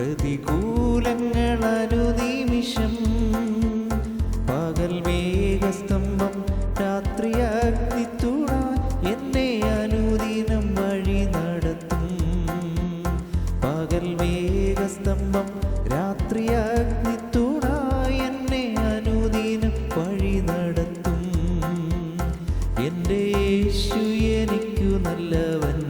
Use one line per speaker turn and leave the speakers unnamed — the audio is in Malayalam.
പ്രതികൂലങ്ങൾ അനുനിമിഷം പകൽ വേഗസ്തംഭം രാത്രി അഗ്നിത്തുണ എന്നെ അനുദിനം വഴി നടത്തും. പകൽ വേഗസ്തംഭം രാത്രി അഗ്നിത്തുണ എന്നെ അനുദിനം വഴി നടത്തും. എന്റെ യേശു എനിക്കു നല്ലവൻ